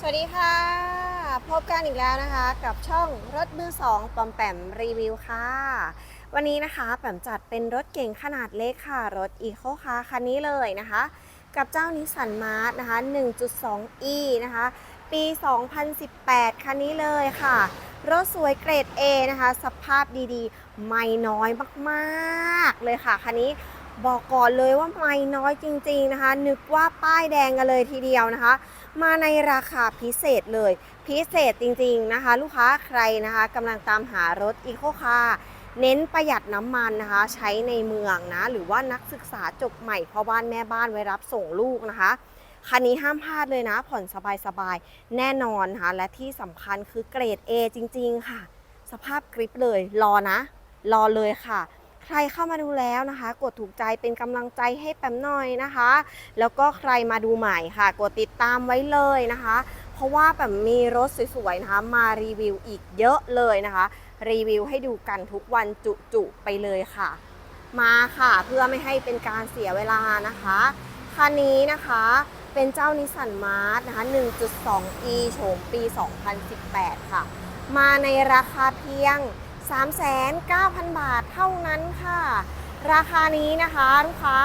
สวัสดีค่ะ พบกันอีกแล้วนะคะกับช่องรถมือสองปอมแปมรีวิวค่ะ วันนี้นะคะแปมจัดเป็นรถเก๋งขนาดเล็กค่ะ รถอีโคคาร์คันนี้เลยนะคะ กับเจ้านิสสันมาร์นะคะ 1.2e นะคะ ปี 2018 คันนี้เลยค่ะ รถสวยเกรด A นะคะ สภาพดีๆ ไม่น้อยมากๆ เลยค่ะ คันนี้ บอกก่อนเลยว่าไม่น้อยจริง ๆนะคะ นึกว่าป้ายแดงกันเลยทีเดียวนะคะ มาในราคาพิเศษเลย พิเศษจริงๆนะคะ ลูกค้าใครนะคะกำลังตามหารถอีโคคาร์เน้นประหยัดน้ำมันนะคะ ใช้ในเมืองนะ หรือว่านักศึกษาจบใหม่พ่อบ้านแม่บ้านไว้รับส่งลูกนะคะคันนี้ห้ามพลาดเลยนะ ผ่อนสบายๆ แน่นอนนะคะและที่สำคัญคือเกรด A จริง ๆ ค่ะ สภาพกริปเลย รอนะ รอเลยค่ะ ใครเข้ามาดูแล้วนะคะ กดถูกใจเป็นกำลังใจให้แปมหน่อยนะคะ แล้วก็ใครมาดูใหม่ค่ะ กดติดตามไว้เลยนะคะ เพราะว่าแบบมีรถสวยๆนะคะมารีวิวอีกเยอะเลยนะคะ รีวิวให้ดูกันทุกวันจุๆไปเลยค่ะ มาค่ะเพื่อไม่ให้เป็นการเสียเวลานะคะคันนี้นะคะเป็นเจ้านิสสันมาร์นะคะ 1.2e โฉมปี 2018 ค่ะ มาในราคาเพียง 3,900 บาทเท่านั้นค่ะ ราคานี้นะคะลูกค้า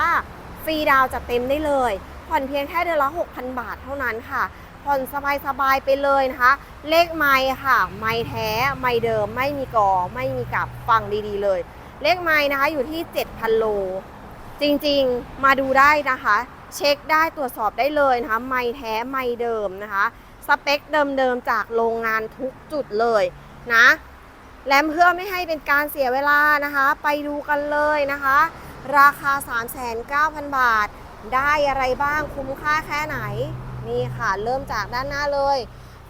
ฟรีดาวจัดเต็มได้เลย ผ่อนเพียงแค่เดือนละ 6,000 บาทเท่านั้นค่ะ ผ่อนสบายๆไปเลยนะคะ เลขไม้ค่ะ ไม้แท้ ไม้เดิม ไม่มีกอ ไม่มีกลับ ฟังดีๆเลย เลขไม้นะคะอยู่ที่ 7,000 โล จริงๆ มาดูได้นะคะ เช็คได้ตรวจสอบได้เลยนะคะ ไม้แท้ ไม้เดิมนะคะ สเปคเดิมๆ จากโรงงานทุกจุดเลยนะ และเพื่อไม่ให้เป็นการเสียเวลานะคะ ไปดูกันเลยนะคะ ราคา 3,900 บาท ได้อะไรบ้างคุ้มค่าแค่ไหน นี่ค่ะ เริ่มจากด้านหน้าเลย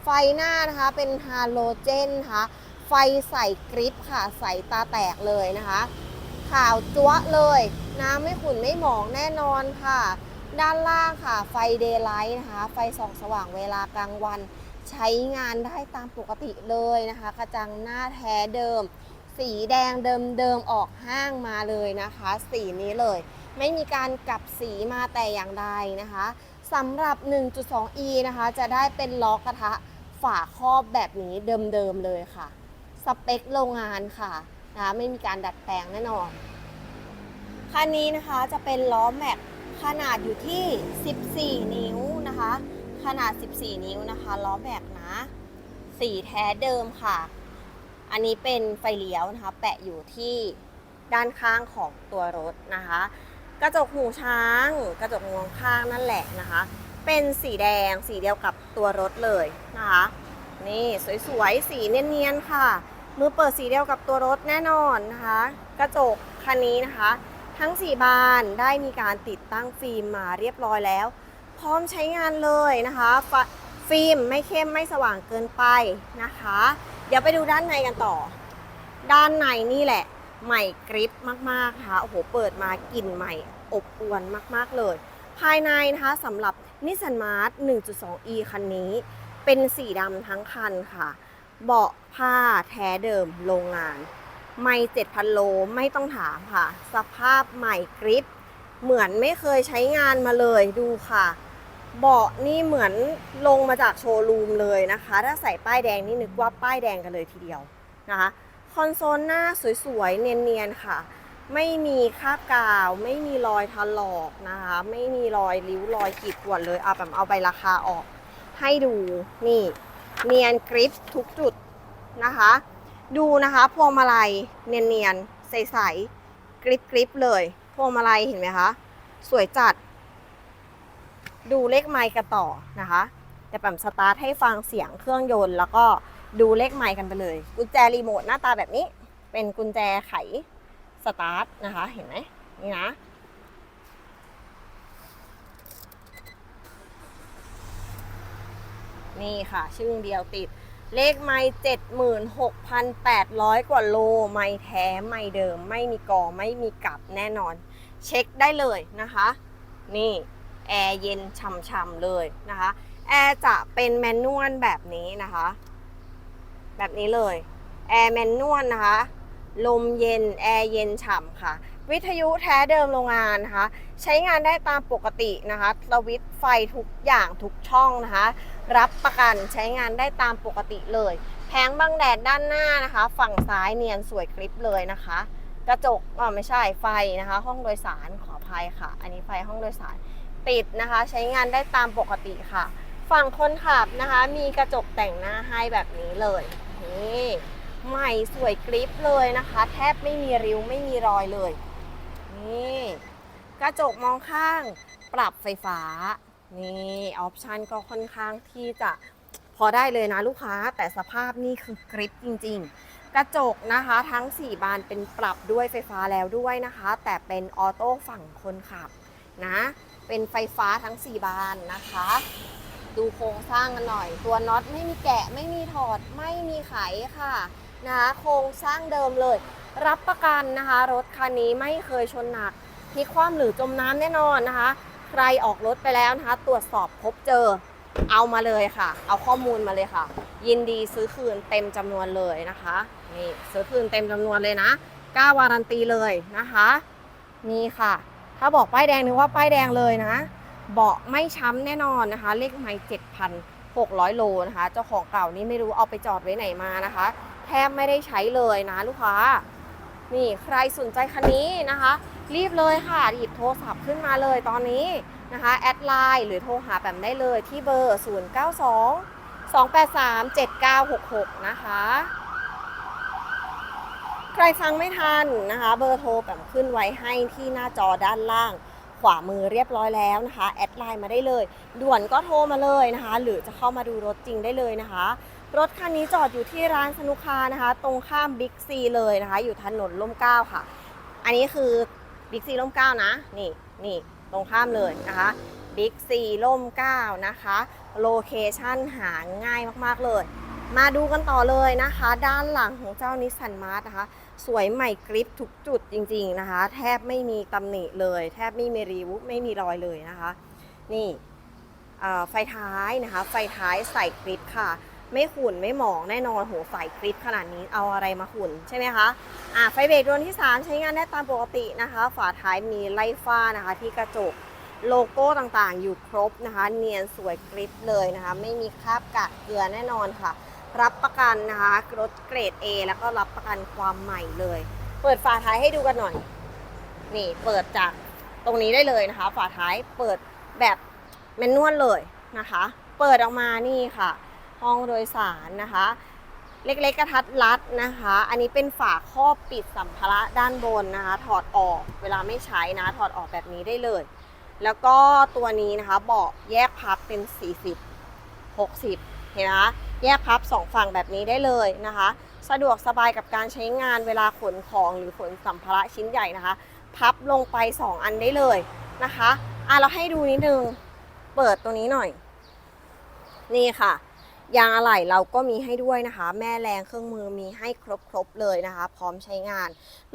ไฟหน้านะคะเป็นฮาโลเจนนะคะไฟใส่กริปค่ะ ใส่ตาแตกเลยนะคะขาวจั๊วเลย น้ำไม่ขุ่นไม่หมองแน่นอนค่ะ ด้านล่างค่ะ ไฟเดย์ไลท์นะคะ ไฟส่องสว่างเวลากลางวัน ใช้งานได้ตามปกติเลยนะคะ กระจังหน้าแท้เดิม สีแดงเดิมๆออกห้างมาเลยนะคะ สีนี้เลย ไม่มีการกลับสีมาแต่อย่างใดนะคะสำหรับ 1.2e นะคะ จะได้เป็นล้อกระทะฝาครอบแบบนี้เดิมๆเลยค่ะ สเปคโรงงานค่ะนะคะไม่มีการดัดแปลงแน่นอน คันนี้นะคะจะเป็นล้อแม็กขนาดอยู่ที่ 14 นิ้วนะคะ ขนาด 14 นิ้วนะคะล้อแม็กนะ สีแท้เดิมค่ะ อันนี้เป็นไฟเลี้ยวนะคะ แปะอยู่ที่ด้านข้างของตัวรถนะคะ กระจกหูช้าง กระจกมองข้างนั่นแหละนะคะ เป็นสีแดงสีเดียวกับตัวรถเลยนะคะ นี่สวยๆ สีเนียนๆค่ะ มือเปิดสีเดียวกับตัวรถแน่นอนนะคะ กระจกคันนี้นะคะ ทั้ง 4 บานได้มีการติดตั้งฟิล์มมาเรียบร้อยแล้ว ร้อมใช้งานเลยนะคะฟฟิล์มไม่เข้มไม่สว่างเกินไปนะคะ เดี๋ยวไปดูด้านในกันต่อ ด้านในนี่แหละ ใหม่กริปมากๆนะคะโอ้โหเปิดมากลิ่นใหม่อบอวนมากๆเลย ภายในนะคะสำหรับนิสสันมาร์ท 1.2e คันนี้ เป็นสีดำทั้งคันค่ะ เบาะผ้าแท้เดิมโรงงาน ไม่7,000 โลไม่ต้องถามค่ะ สภาพใหม่กริปเหมือนไม่เคยใช้งานมาเลยดูค่ะ เบาะนี่เหมือนลงมาจากโชว์รูมเลยนะคะ ถ้าใส่ป้ายแดงนี่นึกว่าป้ายแดงกันเลยทีเดียวนะคะคอนโซลหน้าสวยๆ เนียนๆ ค่ะ ไม่มีคราบกาว ไม่มีรอยถลอกนะคะ ไม่มีรอยริ้วรอยขีดข่วนเลยเอาแบบเอาใบราคาออก ให้ดูนี่ เนียนกริปทุกจุดนะคะ ดูนะคะพวงมาลัยเนียนๆ ใสๆกริปกริปเลย พวงมาลัยเห็นไหมคะ สวยจัด ดูเลขไมค์กันต่อนะคะ แต่แปมสตาร์ทให้ฟังเสียงเครื่องยนต์ แล้วก็ดูเลขไมค์กันไปเลย กุญแจรีโมทหน้าตาแบบนี้ เป็นกุญแจไขสตาร์ทนะคะ เห็นไหมนี่นะ นี่ค่ะ ชื่อเดียวติด เลขไม้เจ็ดหมื่นหกพันแปดร้อยกว่าโล ไม้แท้ไม้เดิม ไม่มีกอ ไม่มีกลับแน่นอน เช็คได้เลยนะคะ นี่ แอร์เย็นฉ่ำๆเลยนะคะแอร์จะเป็นแมนนวลแบบนี้นะคะ แบบนี้เลยแอร์แมนนวลนะคะ ลมเย็นแอร์เย็นฉ่ำค่ะ วิทยุแท้เดิมโรงงานนะคะ ใช้งานได้ตามปกตินะคะสวิตไฟทุกอย่างทุกช่องนะคะ รับประกันใช้งานได้ตามปกติเลย แผงบังแดดด้านหน้านะคะ ฝั่งซ้ายเนียนสวยกริบเลยนะคะ กระจกอ๋อไม่ใช่ไฟนะคะ ห้องโดยสารขออภัยค่ะ อันนี้ไฟห้องโดยสาร ติดนะคะ ใช้งานได้ตามปกติค่ะ ฝั่งคนขับนะคะ มีกระจกแต่งหน้าให้แบบนี้เลยนี่ใหม่สวยกริบเลยนะคะ แทบไม่มีริ้วไม่มีรอยเลยนี่กระจกมองข้างปรับไฟฟ้านี่ออปชันก็ค่อนข้างที่จะพอได้เลยนะลูกค้า แต่สภาพนี่คือกริปจริงๆ กระจกนะคะทั้ง 4 บานเป็นปรับด้วยไฟฟ้าแล้วด้วยนะคะ แต่เป็นออโต้ฝั่งคนขับ นะ เป็นไฟฟ้าทั้ง 4 บานนะคะ ดูโครงสร้างกันหน่อย ตัวน็อตไม่มีแกะไม่มีถอดไม่มีไขค่ะนะคะโครงสร้างเดิมเลย รับประกันนะคะ รถคันนี้ไม่เคยชนหนักพลิกคว่ำหรือจมน้ำแน่นอนนะคะ ใครออกรถไปแล้วนะคะ ตรวจสอบพบเจอเอามาเลยค่ะ เอาข้อมูลมาเลยค่ะ ยินดีซื้อคืนเต็มจำนวนเลยนะคะนี่ซื้อคืนเต็มจำนวนเลยนะกล้า วารันตีเลยนะคะ นี่ค่ะ ถ้าบอกป้ายแดงนึกว่าป้ายแดงเลยนะ เบาะไม่ช้ำแน่นอนนะคะ เลขไมล์7,600 โลนะคะ เจ้าของเก่านี่ไม่รู้เอาไปจอดไว้ไหนมานะคะ แทบไม่ได้ใช้เลยนะลูกค้า นี่ใครสนใจคันนี้นะคะ รีบเลยค่ะหยิบโทรศัพท์ขึ้นมาเลยตอนนี้นะคะ แอดไลน์หรือโทรหาแบบได้เลยที่เบอร์ 092 283 7966 นะคะ ใครฟังไม่ทันนะคะ เบอร์โทรแบบขึ้นไว้ให้ที่หน้าจอด้านล่าง ขวามือเรียบร้อยแล้วนะคะ แอดไลน์มาได้เลย ด่วนก็โทรมาเลยนะคะ หรือจะเข้ามาดูรถจริงได้เลยนะคะ รถคันนี้จอดอยู่ที่ร้านสนุกคานะคะ ตรงข้ามบิ๊กซีเลยนะคะ อยู่ถนนร่มเก้าค่ะ อันนี้คือบิ๊กซีร่มเก้านะ นี่นี่ตรงข้ามเลยนะคะบิ๊กซีร่มเก้านะคะ โลเคชั่นหาง่ายมากๆเลย มาดูกันต่อเลยนะคะ ด้านหลังของเจ้านิสสันมาร์ทนะคะ สวยใหม่กริปทุกจุดจริง ๆนะคะ แทบไม่มีตำหนิเลย แทบไม่มีรีวิวไม่มีรอยเลยนะคะ นี่ไฟท้ายนะคะ ไฟท้ายใส่กริปค่ะ ไม่ขุ่นไม่หมองแน่นอนโหใส่กริปขนาดนี้เอาอะไรมาขุ่นใช่ไหมคะอ่าไฟเบรกดวงที่ 3 ใช้งานได้ตามปกตินะคะ ฝาท้ายมีไล่ฟ้านะคะ ที่กระจกโลโก้ต่างๆ อยู่ครบนะคะ เนียนสวยกริปเลยนะคะ ไม่มีคราบกากเกลือแน่นอนค่ะ รับประกันนะคะรถเกรด A แล้วก็รับประกันความใหม่เลย เปิดฝาท้ายให้ดูกันหน่อย นี่เปิดจากตรงนี้ได้เลยนะคะ ฝาท้ายเปิดแบบแมนนวลเลยนะคะ เปิดออกมานี่ค่ะ ห้องโดยสารนะคะ เล็กๆกระทัดรัดนะคะ อันนี้เป็นฝาครอบปิดสัมภาระด้านบนนะคะ ถอดออกเวลาไม่ใช้นะ ถอดออกแบบนี้ได้เลย แล้วก็ตัวนี้นะคะเบาะแยกพับเป็น 40 60 เห็นไหมคะ แยกพับสองฝั่งแบบนี้ได้เลยนะคะ สะดวกสบายกับการใช้งานเวลาขนของหรือขนสัมภาระชิ้นใหญ่นะคะ พับลงไป 2 อันได้เลยนะคะอะเราให้ดูนิดนึง เปิดตัวนี้หน่อย นี่ค่ะ ยางอะไหล่เราก็มีให้ด้วยนะคะ แม่แรงเครื่องมือมีให้ครบๆเลยนะคะ พร้อมใช้งาน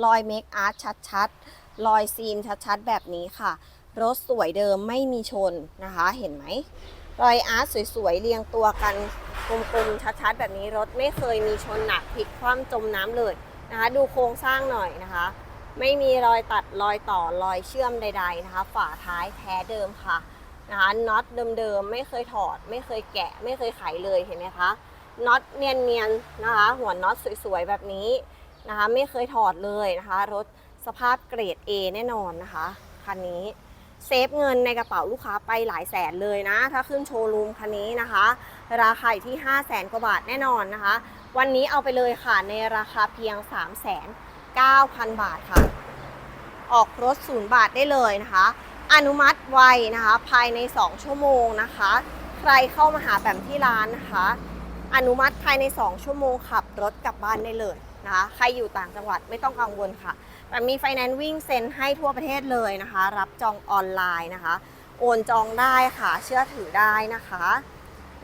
รอยเมคอาร์ตชัดๆ รอยซีนชัดๆ แบบนี้ค่ะ รถสวยเดิมไม่มีชนนะคะ เห็นไหม รอยอาร์ตสวยๆ เรียงตัวกันกลมๆชัดๆ แบบนี้รถไม่เคยมีชนหนักพลิกคว่ำจมน้ำเลยนะคะ ดูโครงสร้างหน่อยนะคะ ไม่มีรอยตัดรอยต่อรอยเชื่อมใด ๆนะคะ ฝาท้ายแท้เดิมค่ะนะคะน็อตเดิมๆ ไม่เคยถอด ไม่เคยแกะ ไม่เคยไขเลยเห็นไหมคะน็อตเนียนๆนะคะ หัวน็อตสวยๆ แบบนี้นะคะ ไม่เคยถอดเลยนะคะ รถสภาพเกรด A แน่นอนนะคะคันนี้ เซฟเงินในกระเป๋าลูกค้าไปหลายแสนเลยนะ ถ้าขึ้นโชว์รูมคันนี้นะคะ ราคาอยู่ที่ 5 0 0แสนกว่าบาทแน่นอนนะคะ วันนี้เอาไปเลยค่ะในราคาเพียง 3 9 0 0 0 บาทค่ะ ออกรถศูนย์บาทได้เลยนะคะ อนุมัติไวนะคะ ภายใน 2 ชั่วโมงนะคะ ใครเข้ามาหาแบบที่ร้านนะคะ อนุมัติภายใน 2 ชั่วโมงขับรถกลับบ้านได้เลยนะคะ ใครอยู่ต่างจังหวัดไม่ต้องกังวลค่ะ แต่มีไฟแนนซ์วิ่งเซ็นให้ทั่วประเทศเลยนะคะ รับจองออนไลน์นะคะ โอนจองได้ค่ะ เชื่อถือได้นะคะ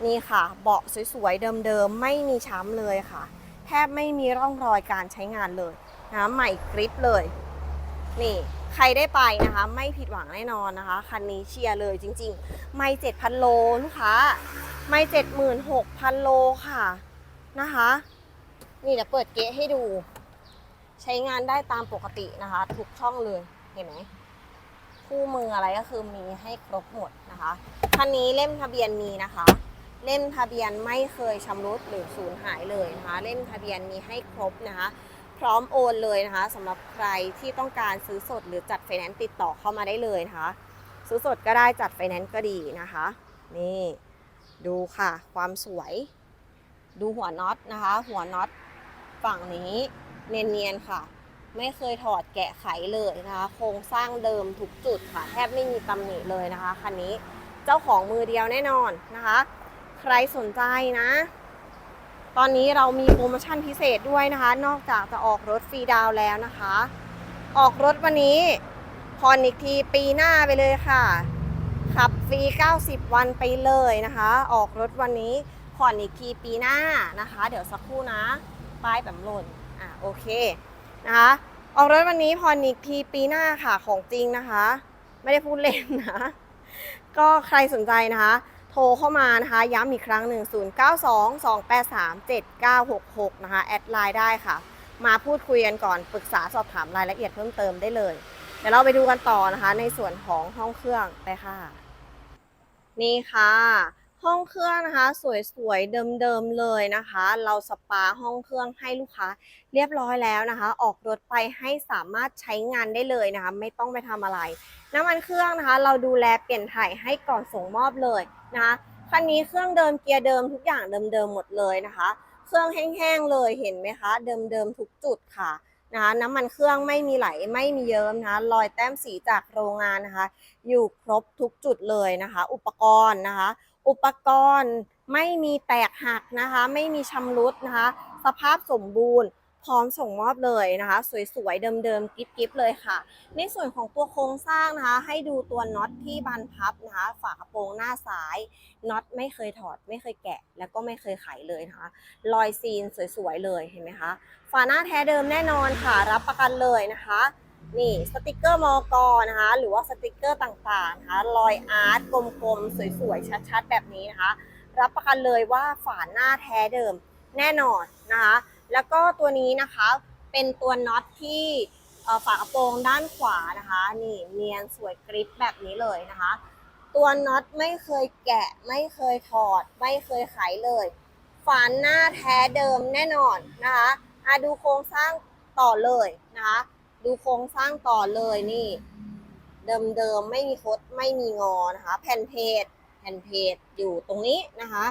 นี่ค่ะ เบาะสวยๆ เดิมๆ ไม่มีช้ำเลยค่ะ แทบไม่มีร่องรอยการใช้งานเลยนะะใหม่กริปเลย นี่ใครได้ไปนะคะ ไม่ผิดหวังแน่นอนนะคะ คันนี้เชียร์เลยจริงๆ ไม่เจ็ดพันโลลูกค้า ไม่เจ็ดหมื่นหกพันโลค่ะนะคะ นี่เดี๋ยวเปิดเก๊ะให้ดู ใช้งานได้ตามปกตินะคะ ทุกช่องเลยเห็นไหมคู่มืออะไรก็คือมีให้ครบหมดนะคะคันนี้เล่มทะเบียนมีนะคะ เล่มทะเบียนไม่เคยชำรุดหรือสูญหายเลยนะคะ เล่มทะเบียนมีให้ครบนะคะ พร้อมโอนเลยนะคะสำหรับใครที่ต้องการซื้อสดหรือจัดไฟแนนซ์ติดต่อเข้ามาได้เลยนะคะซื้อสดก็ได้จัดไฟแนนซ์ก็ดีนะคะ นี่ดูค่ะ ความสวย ดูหัวน็อตนะคะ หัวน็อตฝั่งนี้ เนียนๆค่ะ ไม่เคยถอดแกะไขเลยนะคะ โครงสร้างเดิมทุกจุดค่ะ แทบไม่มีตำหนิเลยนะคะคันนี้เจ้าของมือเดียวแน่นอนนะคะ ใครสนใจนะ ตอนนี้เรามีโปรโมชั่นพิเศษด้วยนะคะ นอกจากจะออกรถฟรีดาวแล้วนะคะ ออกรถวันนี้ผ่อนอีกทีปีหน้าไปเลยค่ะ ขับฟรี 90 วันไปเลยนะคะ ออกรถวันนี้ผ่อนอีกทีปีหน้านะคะ เดี๋ยวสักครู่นะ ป้ายแบบหล่น อะโอเคนะคะออกรถวันนี้ผ่อนอีกทีปีหน้าค่ะของจริงนะคะ ไม่ได้พูดเล่นนะ ก็ใครสนใจนะคะ โทรเข้ามานะคะ ย้ำอีกครั้งหนึ่ง0922837966 นะคะ แอดไลน์ได้ค่ะ มาพูดคุยกันก่อนปรึกษาสอบถามรายละเอียดเพิ่มเติมได้เลย เดี๋ยวเราไปดูกันต่อนะคะ ในส่วนของห้องเครื่องไปค่ะ นี่ค่ะ ห้องเครื่องนะคะ สวยๆเดิมๆเลยนะคะ เราสปาห้องเครื่องให้ลูกค้า เรียบร้อยแล้วนะคะ ออกรถไปให้สามารถใช้งานได้เลยนะคะ ไม่ต้องไปทำอะไร น้ำมันเครื่องนะคะ เราดูแลเปลี่ยนถ่ายให้ก่อนส่งมอบเลยนะคะคันนี้เครื่องเดิมเกียร์เดิมทุกอย่างเดิมๆหมดเลยนะคะ เครื่องแห้งๆเลยเห็นไหมคะ เดิมๆทุกจุดค่ะนะคะน้ำมันเครื่องไม่มีไหลไม่มีเยิ้มนะคะรอยแต้มสีจากโรงงานนะคะ อยู่ครบทุกจุดเลยนะคะ อุปกรณ์นะคะ อุปกรณ์ไม่มีแตกหักนะคะ ไม่มีชำรุดนะคะ สภาพสมบูรณ์ พร้อมส่งมอบเลยนะคะ สวยๆ เดิมๆกิ๊บๆเลยค่ะ ในส่วนของตัวโครงสร้างนะคะ ให้ดูตัวน็อตที่บานพับนะคะ ฝากระโปรงหน้าซ้ายน็อตไม่เคยถอด ไม่เคยแกะ แล้วก็ไม่เคยไขเลยนะคะรอยซีนสวยๆเลยเห็นไหมคะฝาหน้าแท้เดิมแน่นอนค่ะ รับประกันเลยนะคะ นี่สติกเกอร์มอกอนะคะ หรือว่าสติกเกอร์ต่างๆนะคะรอยอาร์ตกลมๆ สวยๆ ชัดๆ แบบนี้นะคะ รับประกันเลยว่าฝาหน้าแท้เดิมแน่นอนนะคะ แล้วก็ตัวนี้นะคะเป็นตัวน็อตที่ฝากระโปรงด้านขวานะคะ นี่เนียนสวยกริปแบบนี้เลยนะคะ ตัวน็อตไม่เคยแกะ ไม่เคยถอด ไม่เคยไขเลยฝาหน้าแท้เดิมแน่นอนนะคะอะดูโครงสร้างต่อเลยนะคะ ดูโครงสร้างต่อเลยนี่ เดิมๆไม่มีคดไม่มีงอนะคะ แผ่นเพจแผ่นเพจอยู่ตรงนี้นะคะ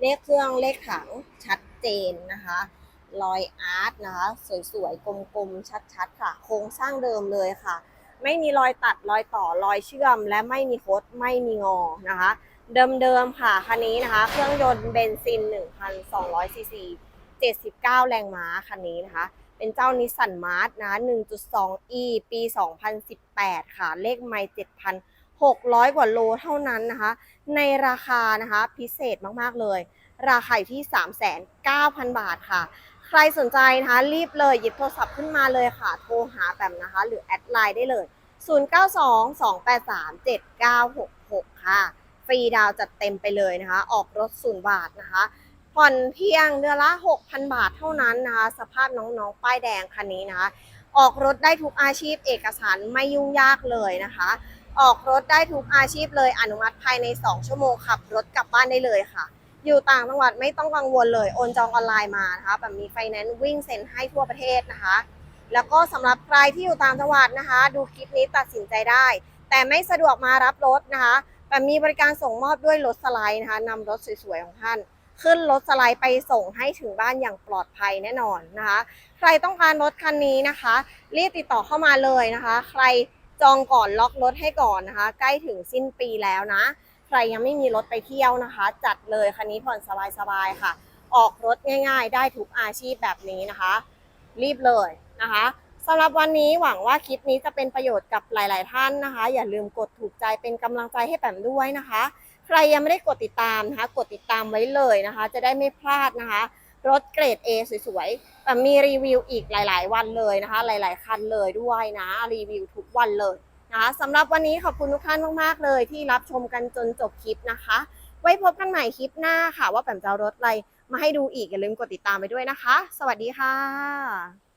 เลขเครื่องเลขถังชัดเจนนะคะรอยอาร์ตนะคะ สวยๆ กลมๆ ชัดๆ ค่ะ โครงสร้างเดิมเลยค่ะ ไม่มีรอยตัดรอยต่อรอยเชื่อม และไม่มีคดไม่มีงอนะคะ เดิมๆ ค่ะคันนี้นะคะ เครื่องยนต์เบนซิน 1,200ซีซี79 แรงม้าคันนี้นะคะ เป็นเจ้านิสสันมาร์ทนะ 1.2e ปี 2018 ค่ะ เลขไมล์7,600 กว่าโลเท่านั้นนะคะ ในราคานะคะพิเศษมาก ๆ เลย ราคาอยู่ที่ 3,900 บาทค่ะ ใครสนใจนะคะ รีบเลยหยิบโทรศัพท์ขึ้นมาเลยค่ะ โทรหาแบบนะคะ หรือแอดไลน์ได้เลย 0922837966 ค่ะ ฟรีดาวน์จัดเต็มไปเลยนะคะ ออกรถศูนย์บาทนะคะ ผ่อนเพียงเดือนละ 6,000 บาทเท่านั้นนะคะ สภาพน้องๆ ป้ายแดงคันนี้นะคะ ออกรถได้ทุกอาชีพเอกสารไม่ยุ่งยากเลยนะคะ ออกรถได้ทุกอาชีพเลยอนุมัติภายใน 2 ชั่วโมงขับรถกลับบ้านได้เลยค่ะ อยู่ต่างจังหวัดไม่ต้องกังวลเลยโอนจองออนไลน์มานะคะแบบมีไฟแนนซ์วิ่งเซ็นให้ทั่วประเทศนะคะ แล้วก็สำหรับใครที่อยู่ต่างจังหวัดนะคะ ดูคลิปนี้ตัดสินใจได้ แต่ไม่สะดวกมารับรถนะคะแบบมีบริการส่งมอบด้วยรถสไลด์นะคะนำรถสวยๆของท่าน ขึ้นรถสไลด์ไปส่งให้ถึงบ้านอย่างปลอดภัยแน่นอนนะคะ ใครต้องการรถคันนี้นะคะ รีบติดต่อเข้ามาเลยนะคะ ใครจองก่อนล็อกรถให้ก่อนนะคะ ใกล้ถึงสิ้นปีแล้วนะ ใครยังไม่มีรถไปเที่ยวนะคะ จัดเลยคันนี้ผ่อนสบายๆค่ะ ออกรถง่าย ๆ ได้ทุกอาชีพแบบนี้นะคะ รีบเลยนะคะสำหรับวันนี้หวังว่าคลิปนี้จะเป็นประโยชน์กับหลาย ๆ ท่านนะคะ อย่าลืมกดถูกใจเป็นกำลังใจให้แปมด้วยนะคะ ใครยังไม่ได้กดติดตามนะคะ กดติดตามไว้เลยนะคะ จะได้ไม่พลาดนะคะ รถเกรด A สวยๆแต่มีรีวิวอีกหลาย ๆ วันเลยนะคะ หลาย ๆ คันเลยด้วยนะ รีวิวทุกวันเลยนะคะสำหรับวันนี้ขอบคุณทุกท่านมากๆเลย ที่รับชมกันจนจบคลิปนะคะ ไว้พบกันใหม่คลิปหน้าค่ะ ว่าแปมจะเอารถอะไรมาให้ดูอีกอย่าลืมกดติดตามไปด้วยนะคะ สวัสดีค่ะ